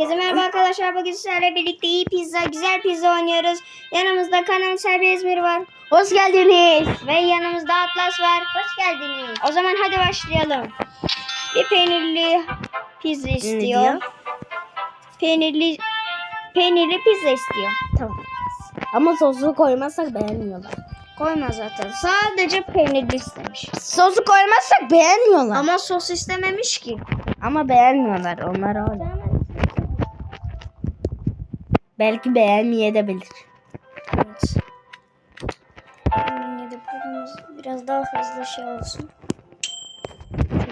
Herkese merhaba arkadaşlar. Bugün sizlerle birlikte iyi pizza, güzel pizza oynuyoruz. Yanımızda Kanan Serbi İzmir var. Hoş geldiniz. Ve yanımızda Atlas var. Hoş geldiniz. O zaman hadi başlayalım. Bir peynirli pizza istiyor. Peynirli peynirli pizza istiyor. Tamam. Ama sosu koymazsak beğenmiyorlar. Koyma zaten. Sadece peynirli istemiş. Sosu koymazsak beğenmiyorlar. Ama, Ama sos istememiş ki. ama beğenmiyorlar. Onlar öyle. Belki beğenmeyebilir. Evet. Yine de biraz, daha fazla şey olsun.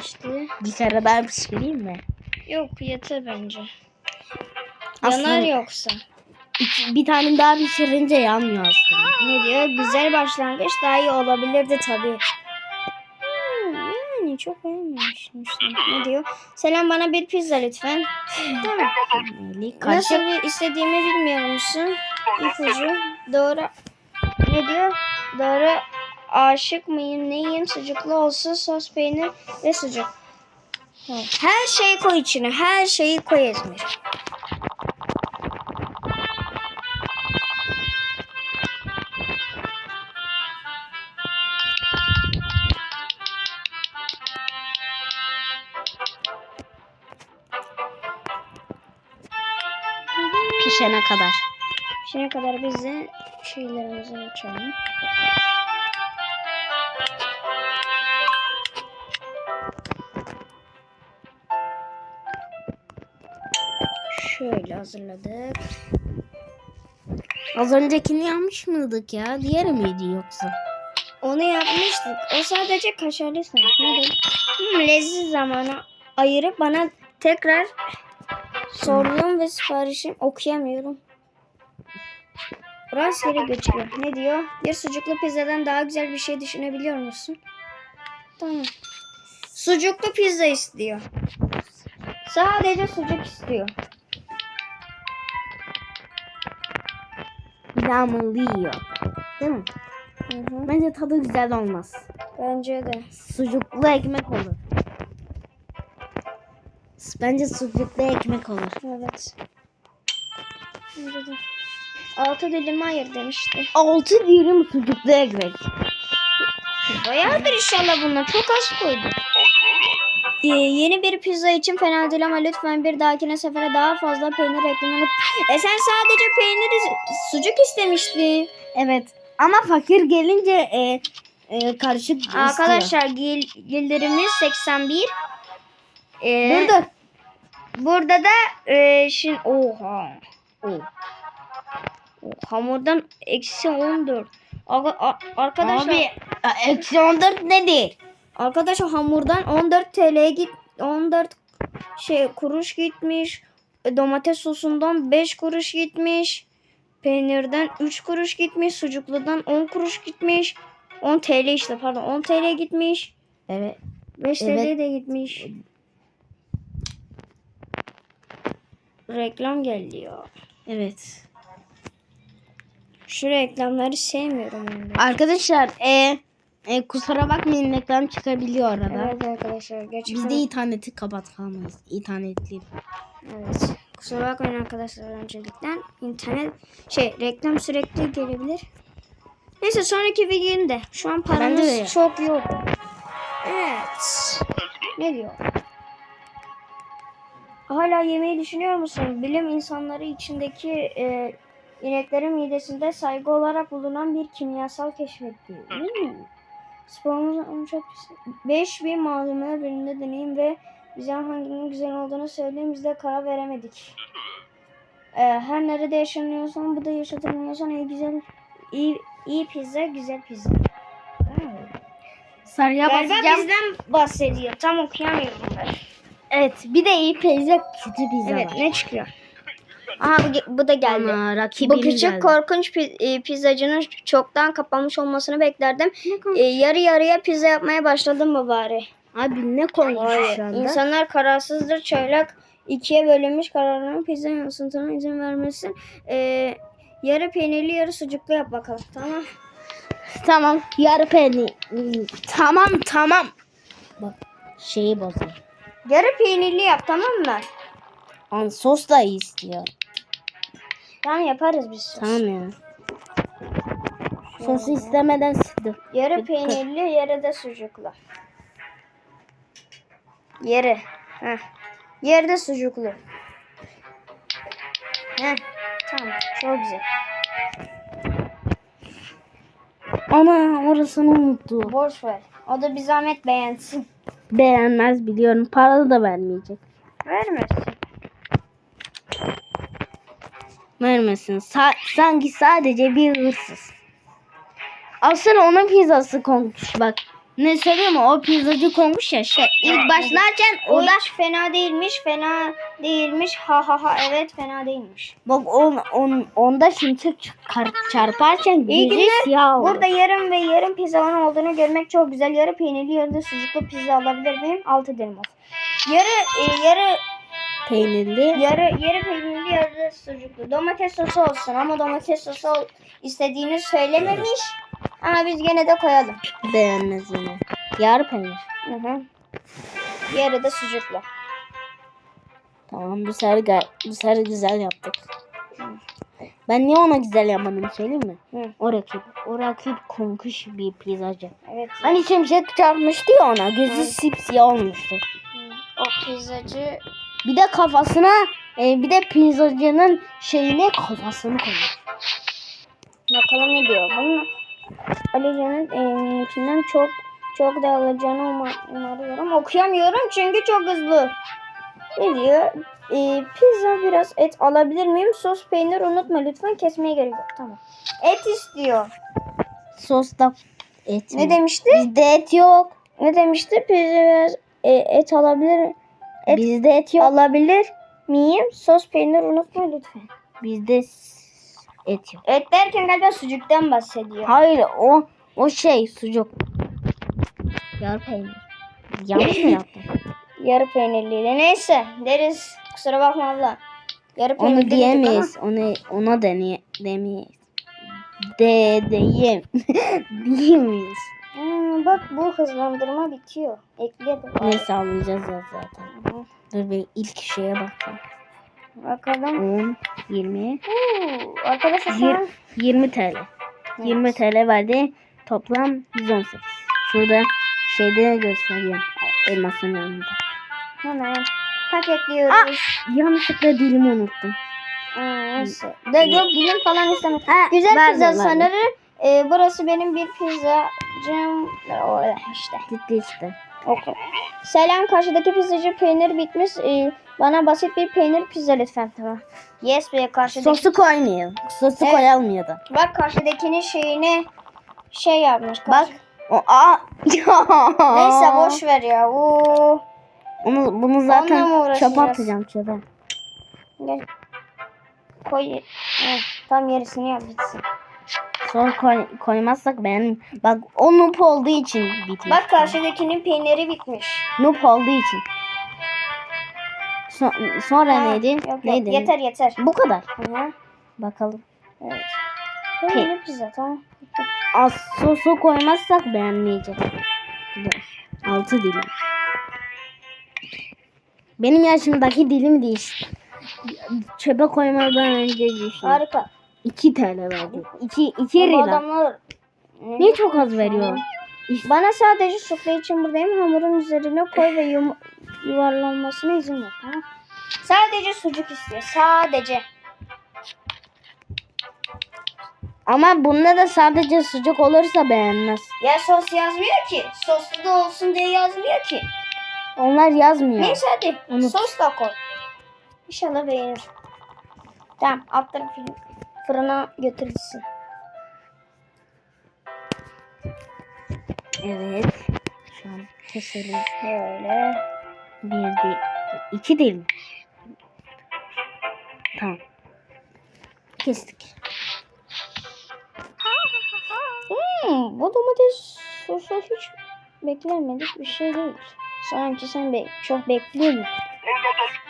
İşte. Bir kere daha pişireyim mi? Yok yeter bence. Aslında- Yanar yoksa. İki- bir tane daha pişirince yanmıyor aslında. Ne diyor? Güzel başlangıç daha iyi olabilirdi tabii. Çok beğenmemiştim. Ne diyor? Selam bana bir pizza lütfen. tamam. Nasıl bir istediğimi bilmiyor musun? İpucu. Doğru. Ne diyor? Doğru. Aşık mıyım? Neyim? Sucuklu olsun. Sos, peynir ve sucuk. Evet. Her şeyi koy içine. Her şeyi koy İzmir. Pişene kadar. Şimdi kadar biz de şeylerimizi açalım. Şöyle hazırladık. Az öncekini yanmış mıydık ya? Diğeri miydi yoksa? Onu yapmıştık. O sadece kaşarlı? Hmm, leziz zamanı ayırıp bana tekrar sorduğum ve siparişim okuyamıyorum. Rastgele geçiyor. Ne diyor? Bir sucuklu pizzadan daha güzel bir şey düşünebiliyor musun? Tamam. Sucuklu pizza istiyor. Sadece sucuk istiyor. Yiyor. Değil mi? Hı hı. Bence tadı güzel olmaz. Bence de. Sucuklu ekmek olur. Bence sucuklu ekmek olur. Evet. Altı dilim hayır demişti. Altı dilim sucuklu ekmek. Bayağıdır inşallah bunlar. Çok az koydum. Ee, yeni bir pizza için fena değil ama lütfen bir dahakine sefere daha fazla peynir eklemeyi unut. E sen sadece peynir sucuk istemiştin. Evet. Ama fakir gelince e, e, karışık istiyor. Arkadaşlar gel, gelirimiz 81. Ee, dur. Burada da e, şimdi oha. Oh. Oh, hamurdan eksi 14. Aga- a- Arkadaşlar Abi eksi 14 nedir? Arkadaşlar hamurdan 14 TL git 14 şey kuruş gitmiş. E, Domates sosundan 5 kuruş gitmiş. Peynirden 3 kuruş gitmiş. Sucukludan 10 kuruş gitmiş. 10 TL işte pardon 10 TL gitmiş. Evet. 5 TL Evet. de gitmiş. Reklam geliyor. Evet. Şu reklamları sevmiyorum. ben. Arkadaşlar e, e, kusura bakmayın reklam çıkabiliyor arada. Evet arkadaşlar gerçekten. Biz de interneti kapatamayız. İnternetli. Evet. Kusura bakmayın arkadaşlar öncelikle. internet şey reklam sürekli gelebilir. Neyse sonraki videonda. Şu an de paramız çok yok. Evet. Ne diyor? Hala yemeği düşünüyor musun? Bilim insanları içindeki e, ineklerin midesinde saygı olarak bulunan bir kimyasal keşfetti. Hmm. Sporumuzun çok 5000 malzeme birinde deneyim ve bize hanginin güzel olduğunu söyleyin biz de karar veremedik. Ee, her nerede yaşanıyorsan bu da yaşatılmıyorsan iyi güzel iyi iyi pizza güzel pizza. Sarıya Galiba basacağım. bizden bahsediyor. Tam okuyamıyorum ben. Evet. Bir de iyi pizza kötü pizza Evet var. ne çıkıyor? Aha bu, bu da geldi. Ama rakibim Bu küçük geldi. korkunç e, pizzacının çoktan kapanmış olmasını beklerdim. Ne korkunç? E, yarı yarıya pizza yapmaya başladın mı bari? Abi ne Vay, şu anda? İnsanlar kararsızdır. Çaylak ikiye bölünmüş kararlarının pizza yansıtına izin vermesin. Ee, yarı peynirli yarı sucuklu yap bakalım. Tamam. Tamam. Yarı peynir. Tamam tamam. Bak şeyi bozuyor. Yarı peynirli yap tamam mı? An sos da iyi istiyor. Tamam yaparız biz sos. Tamam ya. Sosu istemeden sildim. Yarı peynirli, yarı da sucuklu. Yarı. Heh. Yarı da sucuklu. Heh. Tamam. Çok güzel. Ana orasını unuttu. Boş ver. O da bir zahmet beğensin. Beğenmez biliyorum. Para da vermeyecek. Vermesin. Vermesin. Sa- sanki sadece bir hırsız. Aslında onun pizzası konmuş bak. Ne söylüyor mu? O pizzacı konmuş ya şey. İlk başlarken O da hiç fena değilmiş, fena değilmiş. Ha ha ha evet fena değilmiş. bak on, on, onda şimşek çıkar, çarparken İyi günler. siyah oldu. Burada yarım ve yarım pizzanın olduğunu görmek çok güzel. Yarı peynirli, yarı da sucuklu pizza alabilir miyim? Altı dilim olsun. Yarı e, yarı peynirli. yarı yarı peynirli, yarı da sucuklu. Domates sosu olsun ama domates sosu ol- istediğini söylememiş. Ama biz gene de koyalım. Beğenmez yine. Yarı peynir. Hı hı. Yarı da sucuklu. Tamam bu sefer, bu sefer güzel yaptık. Ben niye ona güzel yapmadım söyleyeyim mi? Hı. O rakip. O rakip konkuş bir pizzacı. Evet. Hani şimşek çarpmıştı ya ona. Gözü sipsiyah olmuştu. O pizzacı Bir de kafasına e, bir de pizzacının şeyine kafasını koymuş. Bakalım ne diyor. Bunun Alican'ın e, içinden çok çok da alacağını uma- umarıyorum. Okuyamıyorum çünkü çok hızlı. Ne diyor? E, pizza biraz et alabilir miyim? Sos peynir unutma lütfen kesmeye gerek yok. Tamam. Et istiyor. Sosta et Ne mi? demişti? Bizde et yok. Ne demişti? Pizza biraz e, et alabilir et Bizde et yok. alabilir miyim? Sos peynir unutma lütfen. Bizde et yok. Et derken galiba sucuktan bahsediyor. Hayır o o şey sucuk. Yar peynir. Yanlış mı yaptım? Yarı peynirliydi. Neyse deriz. Kusura bakma abla. Yarı peynirli Onu diyemeyiz. Onu ona deneye demeyiz. De diyem. diyemeyiz. Hmm, bak bu hızlandırma bitiyor. Ekledim. Neyse alacağız ya zaten. Hı. Dur bir ilk şeye bakayım. Bakalım. 10, 20, Oo, arkadaşlar şu an 20 TL. 20 TL verdi. Toplam 118. Şurada şeyde gösteriyor. Elmasın yanında. hemen paketliyoruz. Yanlışlıkla dilimi unuttum. Aa, neyse. De yok dilim falan istemem. Güzel verdi, pizza sanırım. Ee, burası benim bir pizzacım. Orada işte. Gitti işte. Oku. Selam karşıdaki pizzacı peynir bitmiş. Ee, bana basit bir peynir pizza lütfen tamam. Yes be karşıdaki. Sosu koymayalım. Sosu Evet. koyalım ya da. Bak karşıdakinin şeyini şey yapmış. Bak. O, aa. Neyse boş ver ya. Oo. Bunu mı zaten çöpe atacağım çöpe. Gel. Koy. Heh, tam yarısını yap bitsin. Sonra koy, koymazsak ben bak o noob olduğu için bitiyor. Bak karşıdakinin peyniri bitmiş. Noob olduğu için. So- sonra Ha, neydi? Yok, yok. neydi? Yeter yeter. Bu kadar. Hı-hı. Bakalım. Evet. Peynirli pizza tamam. Az sosu koymazsak beğenmeyecek. Altı dilim. Benim yaşımdaki dilim değil. Çöpe koymadan önce düşün. Harika. 2 TL verdi. 2 2 Bu lira. adamlar Niye çok az veriyor? Bana sadece sufle için buradayım. Hamurun üzerine koy ve yum- yuvarlanmasına izin ver. Tamam. Sadece sucuk istiyor. Sadece. Ama bunda da sadece sucuk olursa beğenmez. Ya sos yazmıyor ki. Soslu da olsun diye yazmıyor ki. Onlar yazmıyor. Neyse hadi. Unut. Sos da koy. İnşallah beğenir. Tamam attır fır- fırına götürürsün. Evet. Şu an keselim. Böyle. Bir değil. İki değil mi? Tamam. Kestik. Hmm, bu domates sosu hiç beklenmedik bir şey değil. Sanki sen be çok bekliyordun.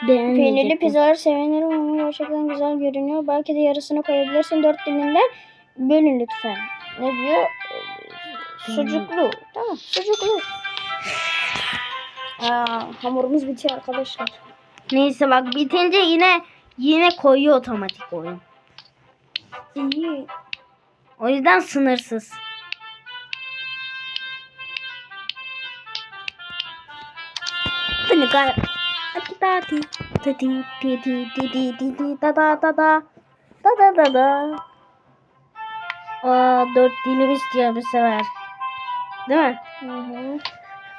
Peynirli pizzalar sevinirim ama gerçekten güzel görünüyor. Belki de yarısını koyabilirsin. Dört dilinden bölün lütfen. Ne diyor? Ee, Sucuklu. Tamam sucuklu. Aa, hamurumuz bitiyor arkadaşlar. Neyse bak bitince yine yine koyuyor otomatik oyun. İyi. O yüzden sınırsız. Tınikar. Tati tati titi titi titi da da da da da da da da. Aa, dört dilim istiyor bu sefer. Değil mi? Hı hı.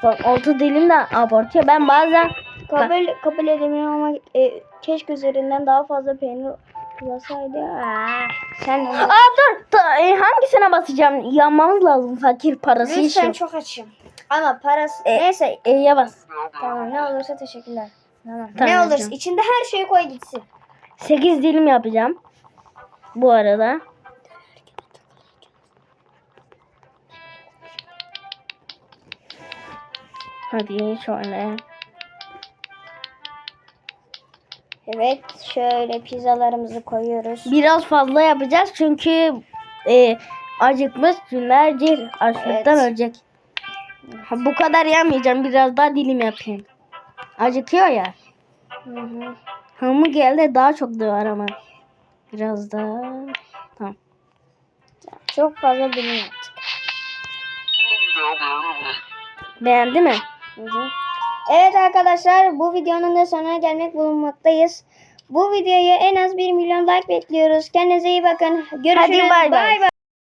Bak altı dilim de abartıyor. Ben bazen Kabul, kabul edemiyorum ama e, keşke üzerinden daha fazla peynir kullasaydı. Aa, sen Aa dur. Ta- e, hangisine basacağım? Yanmamız lazım. Fakir parası Lütfen için. çok açım. Ama parası E, neyse E'ye bas. tamam ne olursa teşekkürler. Tamam. Tamam ne olursa hocam. içinde her şeyi koy gitsin. 8 dilim yapacağım. Bu arada. Hadi şöyle. Evet şöyle pizzalarımızı koyuyoruz. Biraz fazla yapacağız çünkü e, acıkmış günlerce açlıktan Evet. ölecek. Ha, bu kadar yamayacağım. Biraz daha dilim yapayım. Acıkıyor ya. Hı hı. Hamburgerde daha çok da var ama. Biraz daha. Tamam. Çok fazla yaptık. Beğendi mi? Hı hı. Evet arkadaşlar bu videonun da sonuna gelmek bulunmaktayız. Bu videoya en az 1 milyon like bekliyoruz. Kendinize iyi bakın. Görüşürüz. bay bay. bay.